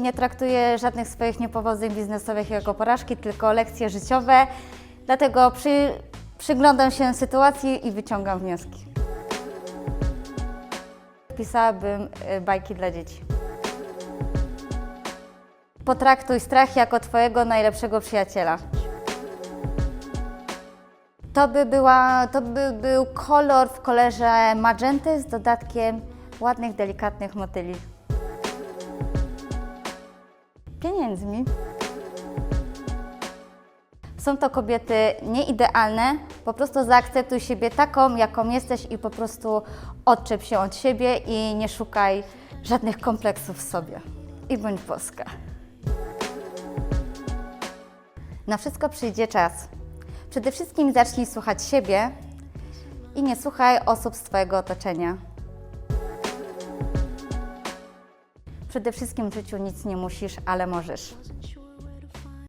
Nie traktuję żadnych swoich niepowodzeń biznesowych jako porażki, tylko lekcje życiowe. Dlatego przy, przyglądam się sytuacji i wyciągam wnioski. Pisałabym y, bajki dla dzieci. Potraktuj strach jako Twojego najlepszego przyjaciela. To by, była, to by był kolor w kolorze magenty z dodatkiem ładnych, delikatnych motyli. Pieniędzmi. Są to kobiety nieidealne, po prostu zaakceptuj siebie taką, jaką jesteś i po prostu odczep się od siebie i nie szukaj żadnych kompleksów w sobie. I bądź boska. Na wszystko przyjdzie czas. Przede wszystkim zacznij słuchać siebie i nie słuchaj osób z Twojego otoczenia. Przede wszystkim w życiu nic nie musisz, ale możesz.